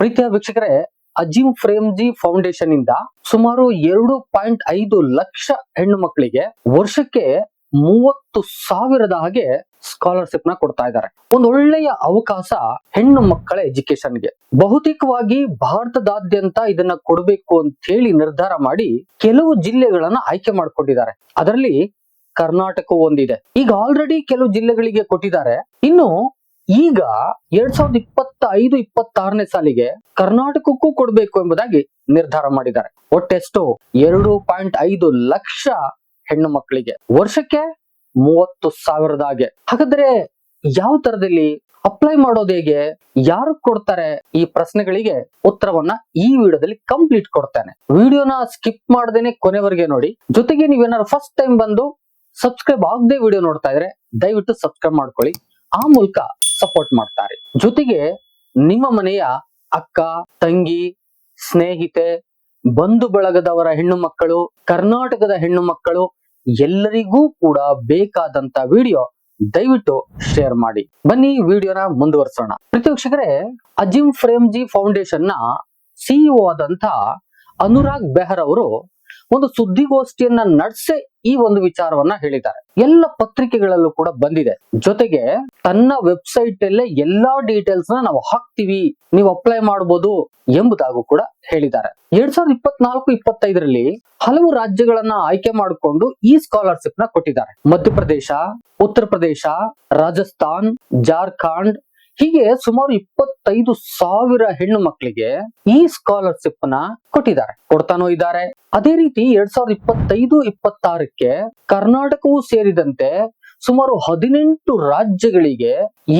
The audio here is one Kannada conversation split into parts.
ಪ್ರೀತಿಯ ವೀಕ್ಷಕರೇ, ಅಜಿಮ್ ಫ್ರೇಮ್ಜಿ ಫೌಂಡೇಶನ್ ಇಂದ ಸುಮಾರು ಎರಡು ಪಾಯಿಂಟ್ ಐದು ಲಕ್ಷ ಹೆಣ್ಣು ಮಕ್ಕಳಿಗೆ ವರ್ಷಕ್ಕೆ ಮೂವತ್ತು ಸಾವಿರದ ಹಾಗೆ ಸ್ಕಾಲರ್ಶಿಪ್ನ ಕೊಡ್ತಾ ಇದ್ದಾರೆ. ಒಂದು ಒಳ್ಳೆಯ ಅವಕಾಶ ಹೆಣ್ಣು ಮಕ್ಕಳ ಎಜುಕೇಶನ್ಗೆ ಬಹುತೇಕವಾಗಿ ಭಾರತದಾದ್ಯಂತ ಇದನ್ನ ಕೊಡಬೇಕು ಅಂತ ಹೇಳಿ ನಿರ್ಧಾರ ಮಾಡಿ ಕೆಲವು ಜಿಲ್ಲೆಗಳನ್ನ ಆಯ್ಕೆ ಮಾಡಿಕೊಂಡಿದ್ದಾರೆ. ಅದರಲ್ಲಿ ಕರ್ನಾಟಕ ಒಂದಿದೆ ಈಗ ಆಲ್ರೆಡಿ ಕೆಲವು ಜಿಲ್ಲೆಗಳಿಗೆ ಕೊಟ್ಟಿದ್ದಾರೆ. ಇನ್ನು ಈಗ ಎರಡ್ ಸಾವಿರದ ಇಪ್ಪತ್ತ ಐದು ಇಪ್ಪತ್ತಾರನೇ ಸಾಲಿಗೆ ಕರ್ನಾಟಕಕ್ಕೂ ಕೊಡಬೇಕು ಎಂಬುದಾಗಿ ನಿರ್ಧಾರ ಮಾಡಿದ್ದಾರೆ. ಒಟ್ಟೆಷ್ಟು? ಎರಡು ಪಾಯಿಂಟ್ ಐದು ಲಕ್ಷ ಹೆಣ್ಣು ಮಕ್ಕಳಿಗೆ. ವರ್ಷಕ್ಕೆ ಮೂವತ್ತು ಸಾವಿರದ ಹಾಗೆ. ಹಾಗಾದ್ರೆ ಯಾವ ತರದಲ್ಲಿ ಅಪ್ಲೈ ಮಾಡೋದು ಹೇಗೆ? ಯಾರು ಕೊಡ್ತಾರೆ? ಈ ಪ್ರಶ್ನೆಗಳಿಗೆ ಉತ್ತರವನ್ನ ಈ ವಿಡಿಯೋದಲ್ಲಿ ಕಂಪ್ಲೀಟ್ ಕೊಡ್ತೇನೆ. ವಿಡಿಯೋನ ಸ್ಕಿಪ್ ಮಾಡದೇನೆ ಕೊನೆವರೆಗೆ ನೋಡಿ. ಜೊತೆಗೆ ನೀವೇನಾದ್ರು ಫಸ್ಟ್ ಟೈಮ್ ಬಂದು ಸಬ್ಸ್ಕ್ರೈಬ್ ಆಗದೆ ವಿಡಿಯೋ ನೋಡ್ತಾ ಇದ್ರೆ ದಯವಿಟ್ಟು ಸಬ್ಸ್ಕ್ರೈಬ್ ಮಾಡ್ಕೊಳ್ಳಿ. ಆ ಮೂಲಕ ಸಪೋರ್ಟ್ ಮಾಡ್ತಾರೆ. ಜೊತೆಗೆ ನಿಮ್ಮ ಮನೆಯ ಅಕ್ಕ, ತಂಗಿ, ಸ್ನೇಹಿತೆ, ಬಂಧು ಬಳಗದವರ ಹೆಣ್ಣು ಮಕ್ಕಳು, ಕರ್ನಾಟಕದ ಹೆಣ್ಣು ಮಕ್ಕಳು ಎಲ್ಲರಿಗೂ ಕೂಡ ಬೇಕಾದಂತ ವಿಡಿಯೋ ದಯವಿಟ್ಟು ಶೇರ್ ಮಾಡಿ. ಬನ್ನಿ ವಿಡಿಯೋನ ಮುಂದುವರಿಸೋಣ. ಅಜಿಂ ಅಜಿಮ್ ಫ್ರೇಮ್ಜಿ ಫೌಂಡೇಶನ್ನ ಸಿಇಒ ಆದಂತ ಅನುರಾಗ್ ಬೆಹರ್ ಅವರು ಒಂದು ಸುದ್ದಿಗೋಷ್ಠಿಯನ್ನ ನಡೆಸಿ ಈ ಒಂದು ವಿಚಾರವನ್ನ ಹೇಳಿದ್ದಾರೆ. ಎಲ್ಲ ಪತ್ರಿಕೆಗಳಲ್ಲೂ ಕೂಡ ಬಂದಿದೆ. ಜೊತೆಗೆ ತನ್ನ ವೆಬ್ಸೈಟ್ ಅಲ್ಲೇ ಎಲ್ಲಾ ಡೀಟೇಲ್ಸ್ನ ನಾವು ಹಾಕ್ತಿವಿ, ನೀವು ಅಪ್ಲೈ ಮಾಡಬಹುದು ಎಂಬುದಾಗೂ ಕೂಡ ಹೇಳಿದ್ದಾರೆ. ಎರಡ್ ಸಾವಿರದ ಇಪ್ಪತ್ನಾಲ್ಕು, ಇಪ್ಪತ್ತೈದರಲ್ಲಿ ಹಲವು ರಾಜ್ಯಗಳನ್ನ ಆಯ್ಕೆ ಮಾಡಿಕೊಂಡು ಈ ಸ್ಕಾಲರ್ಶಿಪ್ನ ಕೊಟ್ಟಿದ್ದಾರೆ. ಮಧ್ಯಪ್ರದೇಶ ಉತ್ತರ ಪ್ರದೇಶ ರಾಜಸ್ಥಾನ್, ಜಾರ್ಖಂಡ್ ಹೀಗೆ ಸುಮಾರು ಇಪ್ಪತ್ತೈದು ಸಾವಿರ ಹೆಣ್ಣು ಮಕ್ಕಳಿಗೆ ಈ ಸ್ಕಾಲರ್ಶಿಪ್ನ ಕೊಟ್ಟಿದ್ದಾರೆ. ಕೊಡ್ತಾನೂ ಇದ್ದಾರೆ. ಅದೇ ರೀತಿ ಎರಡ್ ಸಾವಿರದ ಇಪ್ಪತ್ತೈದು, ಇಪ್ಪತ್ತಾರಕ್ಕೆ ಕರ್ನಾಟಕವೂ ಸೇರಿದಂತೆ ಸುಮಾರು ಹದಿನೆಂಟು ರಾಜ್ಯಗಳಿಗೆ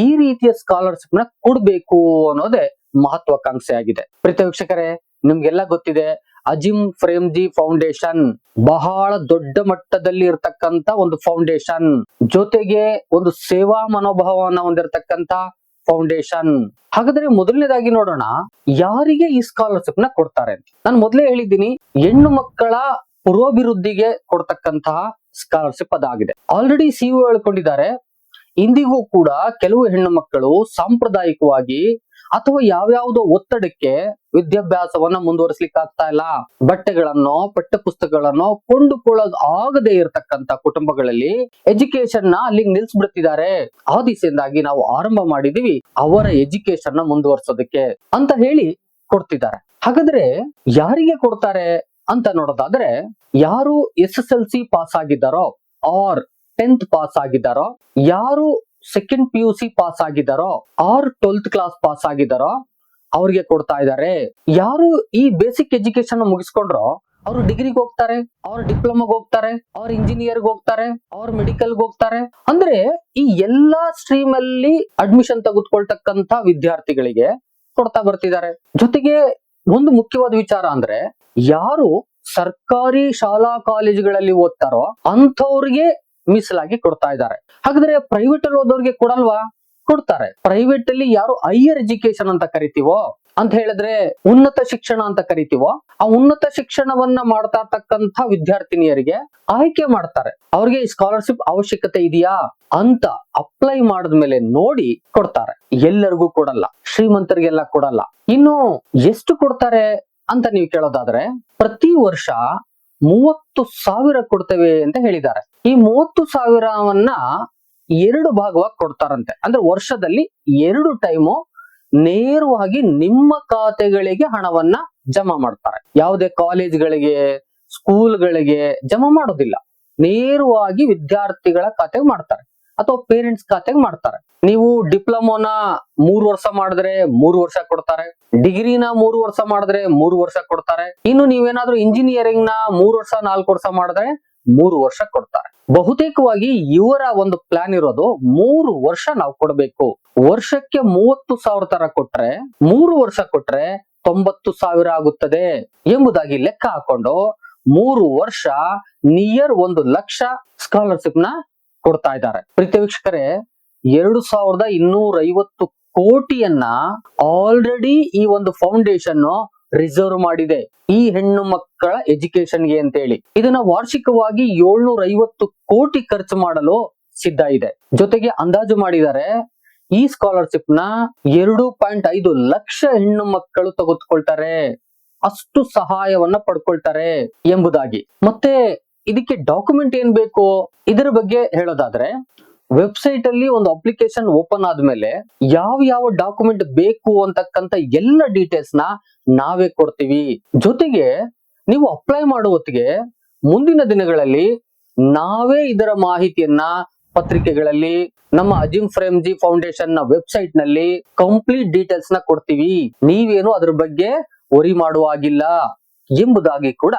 ಈ ರೀತಿಯ ಸ್ಕಾಲರ್ಶಿಪ್ನ ಕೊಡ್ಬೇಕು ಅನ್ನೋದೇ ಮಹತ್ವಾಕಾಂಕ್ಷೆ ಆಗಿದೆ. ಪ್ರೀತ ವೀಕ್ಷಕರೇ, ನಿಮ್ಗೆಲ್ಲ ಗೊತ್ತಿದೆ ಅಜಿಮ್ ಫ್ರೇಮ್ಜಿ ಫೌಂಡೇಶನ್ ಬಹಳ ದೊಡ್ಡ ಮಟ್ಟದಲ್ಲಿ ಇರತಕ್ಕಂತ ಒಂದು ಫೌಂಡೇಶನ್ ಜೊತೆಗೆ ಒಂದು ಸೇವಾ ಮನೋಭಾವವನ್ನ ಹೊಂದಿರತಕ್ಕಂತ ಫೌಂಡೇಶನ್ ಹಾಗಾದ್ರೆ ಮೊದಲನೇದಾಗಿ ನೋಡೋಣ, ಯಾರಿಗೆ ಈ ಸ್ಕಾಲರ್ಶಿಪ್ನ ಕೊಡ್ತಾರೆ ಅಂತ. ನಾನು ಮೊದಲೇ ಹೇಳಿದ್ದೀನಿ, ಹೆಣ್ಣು ಮಕ್ಕಳ ಪೂರ್ವಾಭಿವೃದ್ಧಿಗೆ ಕೊಡ್ತಕ್ಕಂತಹ ಸ್ಕಾಲರ್ಶಿಪ್ ಅದಾಗಿದೆ. ಆಲ್ರೆಡಿ ಸಿಇಒ ಹೇಳ್ಕೊಂಡಿದ್ದಾರೆ ಇಂದಿಗೂ ಕೂಡ ಕೆಲವು ಹೆಣ್ಣು ಮಕ್ಕಳು ಸಾಂಪ್ರದಾಯಿಕವಾಗಿ ಅಥವಾ ಯಾವ್ಯಾವುದೋ ಒತ್ತಡಕ್ಕೆ ವಿದ್ಯಾಭ್ಯಾಸವನ್ನ ಮುಂದುವರಿಸ್ಲಿಕ್ಕೆ ಆಗ್ತಾ ಇಲ್ಲ. ಬಟ್ಟೆಗಳನ್ನೋ ಪಠ್ಯ ಪುಸ್ತಕಗಳನ್ನೋ ಕೊಂಡುಕೊಳ್ಳೋದು ಆಗದೆ ಇರತಕ್ಕಂತ ಕುಟುಂಬಗಳಲ್ಲಿ ಎಜುಕೇಶನ್ನ ಅಲ್ಲಿಗೆ ನಿಲ್ಸ್ಬಿಡ್ತಿದ್ದಾರೆ. ಆ ದಿಸೆಯಿಂದಾಗಿ ನಾವು ಆರಂಭ ಮಾಡಿದೀವಿ ಅವರ ಎಜುಕೇಶನ್ನ ಮುಂದುವರ್ಸೋದಕ್ಕೆ ಅಂತ ಹೇಳಿ ಕೊಡ್ತಿದ್ದಾರೆ. ಹಾಗಾದ್ರೆ ಯಾರಿಗೆ ಕೊಡ್ತಾರೆ ಅಂತ ನೋಡೋದಾದ್ರೆ, ಯಾರು S S L C pass ಆಗಿದ್ದಾರೋ, or tenth pass ಆಗಿದ್ದಾರೋ, ಯಾರು second P U C pass ಆಗಿದ್ದಾರೋ or twelfth class pass ಆಗಿದ್ದಾರೋ, ಅವ್ರಿಗೆ ಕೊಡ್ತಾ ಇದ್ದಾರೆ. ಯಾರು ಈ ಬೇಸಿಕ್ ಎಜುಕೇಶನ್ ಮುಗಿಸ್ಕೊಂಡ್ರೋ, ಅವರು ಡಿಗ್ರಿಗೆ ಹೋಗ್ತಾರೆ, ಅವ್ರ ಡಿಪ್ಲೊಮಾಗ್ ಹೋಗ್ತಾರೆ, ಅವ್ರ ಇಂಜಿನಿಯರ್ಗೆ ಹೋಗ್ತಾರೆ, ಅವ್ರ ಮೆಡಿಕಲ್ ಹೋಗ್ತಾರೆ. ಅಂದ್ರೆ ಈ ಎಲ್ಲಾ ಸ್ಟ್ರೀಮ್ ಅಲ್ಲಿ ಅಡ್ಮಿಷನ್ ತೆಗೆದುಕೊಳ್ತಕ್ಕಂತ ವಿದ್ಯಾರ್ಥಿಗಳಿಗೆ ಕೊಡ್ತಾ ಬರ್ತಿದ್ದಾರೆ. ಜೊತೆಗೆ ಒಂದು ಮುಖ್ಯವಾದ ವಿಚಾರ ಅಂದ್ರೆ, ಯಾರು ಸರ್ಕಾರಿ ಶಾಲಾ ಕಾಲೇಜುಗಳಲ್ಲಿ ಓದ್ತಾರೋ, ಅಂಥವ್ರಿಗೆ ಮೀಸಲಾಗಿ ಕೊಡ್ತಾ ಇದ್ದಾರೆ. ಹಾಗಾದ್ರೆ ಪ್ರೈವೇಟ್ ಅಲ್ಲಿ ಓದೋರಿಗೆ ಕೊಡಲ್ವಾ? ಕೊಡ್ತಾರೆ. ಪ್ರೈವೇಟ್ ಅಲ್ಲಿ ಯಾರು ಹೈಯರ್ ಎಜುಕೇಶನ್ ಅಂತ ಕರಿತೀವೋ, ಅಂತ ಹೇಳಿದ್ರೆ ಉನ್ನತ ಶಿಕ್ಷಣ ಅಂತ ಕರಿತೀವೋ, ಆ ಉನ್ನತ ಶಿಕ್ಷಣವನ್ನ ಮಾಡ್ತಾ ಇರ್ತಕ್ಕಂಥ ವಿದ್ಯಾರ್ಥಿನಿಯರಿಗೆ ಆಯ್ಕೆ ಮಾಡ್ತಾರೆ. ಅವ್ರಿಗೆ ಸ್ಕಾಲರ್ಶಿಪ್ ಅವಶ್ಯಕತೆ ಇದೆಯಾ ಅಂತ ಅಪ್ಲೈ ಮಾಡಿದ್ಮೇಲೆ ನೋಡಿ ಕೊಡ್ತಾರೆ. ಎಲ್ಲರಿಗೂ ಕೊಡಲ್ಲ, ಶ್ರೀಮಂತರಿಗೆಲ್ಲ ಕೊಡಲ್ಲ. ಇನ್ನು ಎಷ್ಟು ಕೊಡ್ತಾರೆ ಅಂತ ನೀವು ಕೇಳೋದಾದ್ರೆ ಪ್ರತಿ ವರ್ಷ ಮೂವತ್ತು ಸಾವಿರ ಕೊಡ್ತೇವೆ ಅಂತ ಹೇಳಿದ್ದಾರೆ. ಈ ಮೂವತ್ತು ಸಾವಿರವನ್ನ ಎರಡು ಭಾಗವಾಗಿ ಕೊಡ್ತಾರಂತೆ. ಅಂದ್ರೆ ವರ್ಷದಲ್ಲಿ ಎರಡು ಟೈಮು ನೇರವಾಗಿ ನಿಮ್ಮ ಖಾತೆಗಳಿಗೆ ಹಣವನ್ನ ಜಮಾ ಮಾಡ್ತಾರೆ. ಯಾವುದೇ ಕಾಲೇಜ್ಗಳಿಗೆ, ಸ್ಕೂಲ್ಗಳಿಗೆ ಜಮಾ ಮಾಡೋದಿಲ್ಲ. ನೇರವಾಗಿ ವಿದ್ಯಾರ್ಥಿಗಳ ಖಾತೆಗೆ ಮಾಡ್ತಾರೆ. ಅಥವಾ ಪೇರೆಂಟ್ಸ್ ಖಾತೆಗೆ ಮಾಡ್ತಾರೆ. ನೀವು ಡಿಪ್ಲೊಮೋನ ಮೂರು ವರ್ಷ ಮಾಡಿದ್ರೆ ಮೂರು ವರ್ಷ ಕೊಡ್ತಾರೆ. ಡಿಗ್ರಿನ ಮೂರು ವರ್ಷ ಮಾಡಿದ್ರೆ ಮೂರು ವರ್ಷ ಕೊಡ್ತಾರೆ. ಇನ್ನು ನೀವೇನಾದ್ರೂ ಇಂಜಿನಿಯರಿಂಗ್ನ ಮೂರು ವರ್ಷ ನಾಲ್ಕು ವರ್ಷ ಮಾಡಿದ್ರೆ ಮೂರು ವರ್ಷ ಕೊಡ್ತಾರೆ. ಬಹುತೇಕವಾಗಿ ಇವರ ಒಂದು ಪ್ಲಾನ್ ಇರೋದು ಮೂರು ವರ್ಷ ನಾವು ಕೊಡಬೇಕು. ವರ್ಷಕ್ಕೆ ಮೂವತ್ತು ಸಾವಿರ ತರ ಕೊಟ್ರೆ, ಮೂರು ವರ್ಷ ಕೊಟ್ರೆ ತೊಂಬತ್ತು ಸಾವಿರ ಆಗುತ್ತದೆ ಎಂಬುದಾಗಿ ಲೆಕ್ಕ ಹಾಕೊಂಡು ಮೂರು ವರ್ಷ ನಿಯರ್ ಒಂದು ಲಕ್ಷ ಸ್ಕಾಲರ್ಶಿಪ್ನ ಕೊಡ್ತಾ ಇದ್ದಾರೆ. ಪ್ರೀತಿ ವೀಕ್ಷಕರೇ, ಎರಡು ಸಾವಿರದ ಇನ್ನೂರ ಐವತ್ತು ಕೋಟಿಯನ್ನ ಆಲ್ರೆಡಿ ಈ ಒಂದು ಫೌಂಡೇಶನ್ ರಿಸರ್ವ್ ಮಾಡಿದೆ. ಈ ಹೆಣ್ಣು ಮಕ್ಕಳ ಎಜುಕೇಶನ್ಗೆ ಅಂತೇಳಿ. ಇದನ್ನ ವಾರ್ಷಿಕವಾಗಿ ಏಳ್ನೂರ ಐವತ್ತು ಕೋಟಿ ಖರ್ಚು ಮಾಡಲು ಸಿದ್ಧ ಇದೆ. ಜೊತೆಗೆ ಅಂದಾಜು ಮಾಡಿದರೆ, ಈ ಸ್ಕಾಲರ್ಶಿಪ್ನ ಎರಡು ಪಾಯಿಂಟ್ ಐದು ಲಕ್ಷ ಹೆಣ್ಣು ಮಕ್ಕಳು ತೆಗೆದುಕೊಳ್ತಾರೆ. ಅಷ್ಟು ಸಹಾಯವನ್ನ ಪಡ್ಕೊಳ್ತಾರೆ ಎಂಬುದಾಗಿ. ಮತ್ತೆ, ಇದಕ್ಕೆ ಡಾಕ್ಯುಮೆಂಟ್ ಏನ್ ಬೇಕು? ಇದರ ಬಗ್ಗೆ ಹೇಳೋದಾದ್ರೆ ವೆಬ್ಸೈಟ್ ಅಲ್ಲಿ ಒಂದು ಅಪ್ಲಿಕೇಶನ್ ಓಪನ್ ಆದ್ಮೇಲೆ ಯಾವ ಯಾವ ಡಾಕ್ಯುಮೆಂಟ್ ಬೇಕು ಅಂತಕ್ಕಂತ ಎಲ್ಲ ಡೀಟೇಲ್ಸ್ನ ನಾವೇ ಕೊಡ್ತೀವಿ. ಜೊತೆಗೆ ನೀವು ಅಪ್ಲೈ ಮಾಡುವ ಹೊತ್ತಿಗೆ ಮುಂದಿನ ದಿನಗಳಲ್ಲಿ ನಾವೇ ಇದರ ಮಾಹಿತಿಯನ್ನ ಪತ್ರಿಕೆಗಳಲ್ಲಿ, ನಮ್ಮ ಅಜಿಮ್ ಫ್ರೇಮ್ ಜಿ ಫೌಂಡೇಶನ್ನ ವೆಬ್ಸೈಟ್ನಲ್ಲಿ ಕಂಪ್ಲೀಟ್ ಡೀಟೇಲ್ಸ್ನ ಕೊಡ್ತೀವಿ. ನೀವೇನು ಅದ್ರ ಬಗ್ಗೆ ಒರಿ ಮಾಡುವಾಗಿಲ್ಲ ಎಂಬುದಾಗಿ ಕೂಡ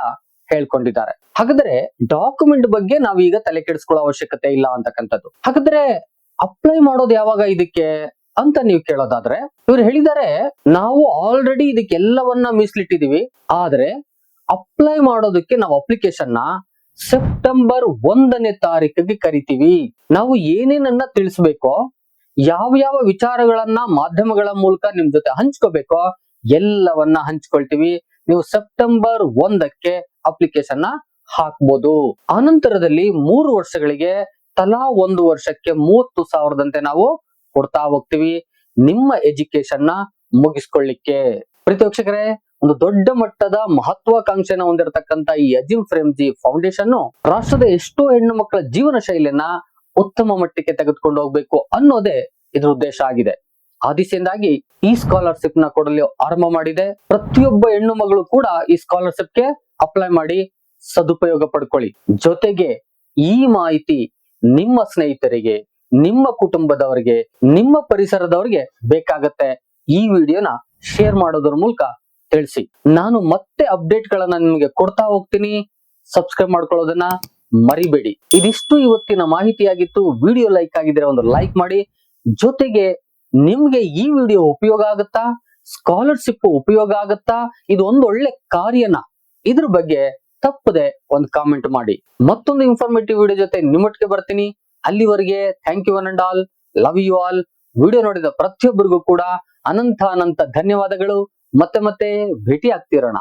ಹೇಳ್ಕೊಂಡಿದ್ದಾರೆ. ಹಾಗಾದ್ರೆ ಡಾಕ್ಯುಮೆಂಟ್ ಬಗ್ಗೆ ನಾವೀಗ ತಲೆ ಕೆಡಿಸ್ಕೊಳ್ಳೋ ಅವಶ್ಯಕತೆ ಇಲ್ಲ ಅಂತಕ್ಕಂಥದ್ದು. ಹಾಗಾದ್ರೆ ಅಪ್ಲೈ ಮಾಡೋದು ಯಾವಾಗ ಇದಕ್ಕೆ ಅಂತ ನೀವು ಕೇಳೋದಾದ್ರೆ, ಇವ್ರು ಹೇಳಿದ್ದಾರೆ ನಾವು ಆಲ್ರೆಡಿ ಇದಕ್ಕೆಲ್ಲವನ್ನ ಮೀಸಲಿಟ್ಟಿದೀವಿ. ಆದ್ರೆ ಅಪ್ಲೈ ಮಾಡೋದಕ್ಕೆ ನಾವು ಅಪ್ಲಿಕೇಶನ್ನ ಸೆಪ್ಟೆಂಬರ್ ಒಂದನೇ ತಾರೀಕಿಗೆ ಕರಿತೀವಿ. ನಾವು ಏನೇನನ್ನ ತಿಳಿಸ್ಬೇಕೋ, ಯಾವ ಯಾವ ವಿಚಾರಗಳನ್ನ ಮಾಧ್ಯಮಗಳ ಮೂಲಕ ನಿಮ್ ಜೊತೆ ಹಂಚ್ಕೋಬೇಕೋ, ಎಲ್ಲವನ್ನ ಹಂಚ್ಕೊಳ್ತೀವಿ. ನೀವು ಸೆಪ್ಟೆಂಬರ್ ಒಂದಕ್ಕೆ ಅಪ್ಲಿಕೇಶನ್ನ ಹಾಕ್ಬೋದು. ಆನಂತರದಲ್ಲಿ ಮೂರು ವರ್ಷಗಳಿಗೆ ತಲಾ ಒಂದು ವರ್ಷಕ್ಕೆ ಮೂವತ್ತು ಸಾವಿರದಂತೆ ನಾವು ಕೊಡ್ತಾ ಹೋಗ್ತೀವಿ. ನಿಮ್ಮ ಎಜುಕೇಶನ್ನ ಮುಗಿಸ್ಕೊಳ್ಳಿಕ್ಕೆ. ಪ್ರೀತಿ ವೀಕ್ಷಕರೇ, ಒಂದು ದೊಡ್ಡ ಮಟ್ಟದ ಮಹತ್ವಾಕಾಂಕ್ಷೆನ ಹೊಂದಿರತಕ್ಕಂತ ಈ ಅಜಿಮ್ ಫ್ರೇಮ್ ಜಿ ಫೌಂಡೇಶನ್ ರಾಷ್ಟ್ರದ ಎಷ್ಟೋ ಹೆಣ್ಣು ಮಕ್ಕಳ ಜೀವನ ಶೈಲಿಯನ್ನ ಉತ್ತಮ ಮಟ್ಟಕ್ಕೆ ತೆಗೆದುಕೊಂಡು ಹೋಗ್ಬೇಕು ಅನ್ನೋದೇ ಇದ್ರ ಉದ್ದೇಶ ಆಗಿದೆ. ಆ ಈ ಸ್ಕಾಲರ್ಶಿಪ್ನ ಕೊಡಲು ಆರಂಭ ಮಾಡಿದೆ. ಪ್ರತಿಯೊಬ್ಬ ಹೆಣ್ಣು ಮಗಳು ಕೂಡ ಈ ಸ್ಕಾಲರ್ಶಿಪ್ಗೆ ಅಪ್ಲೈ ಮಾಡಿ ಸದುಪಯೋಗ ಪಡ್ಕೊಳ್ಳಿ. ಜೊತೆಗೆ ಈ ಮಾಹಿತಿ ನಿಮ್ಮ ಸ್ನೇಹಿತರಿಗೆ, ನಿಮ್ಮ ಕುಟುಂಬದವರಿಗೆ, ನಿಮ್ಮ ಪರಿಸರದವರಿಗೆ ಬೇಕಾಗತ್ತೆ. ಈ ವಿಡಿಯೋನ ಶೇರ್ ಮಾಡೋದ್ರ ಮೂಲಕ ತಿಳಿಸಿ. ನಾನು ಮತ್ತೆ ಅಪ್ಡೇಟ್ ಗಳನ್ನ ನಿಮಗೆ ಕೊಡ್ತಾ ಹೋಗ್ತೀನಿ. ಸಬ್ಸ್ಕ್ರೈಬ್ ಮಾಡ್ಕೊಳ್ಳೋದನ್ನ ಮರಿಬೇಡಿ. ಇದಿಷ್ಟು ಇವತ್ತಿನ ಮಾಹಿತಿಯಾಗಿತ್ತು. ವಿಡಿಯೋ ಲೈಕ್ ಆಗಿದ್ರೆ ಒಂದು ಲೈಕ್ ಮಾಡಿ. ಜೊತೆಗೆ ನಿಮ್ಗೆ ಈ ವಿಡಿಯೋ ಉಪಯೋಗ ಆಗುತ್ತಾ? ಸ್ಕಾಲರ್ಶಿಪ್ ಉಪಯೋಗ ಆಗುತ್ತಾ? ಇದು ಒಂದು ಒಳ್ಳೆ ಕಾರ್ಯನ ಇದ್ರ ಬಗ್ಗೆ ತಪ್ಪದೆ ಒಂದು ಕಾಮೆಂಟ್ ಮಾಡಿ. ಮತ್ತೊಂದು ಇನ್ಫಾರ್ಮೇಟಿವ್ ವಿಡಿಯೋ ಜೊತೆ ನಿಮ್ಮೊಟ್ಟಿಗೆ ಬರ್ತೀನಿ. ಅಲ್ಲಿವರೆಗೆ thank you one and all love you all video ನೋಡಿದ ಪ್ರತಿಯೊಬ್ಬರಿಗೂ ಕೂಡ ಅನಂತ ಅನಂತ ಧನ್ಯವಾದಗಳು. ಮತ್ತೆ ಮತ್ತೆ ಭೇಟಿ ಆಗ್ತಿರೋಣ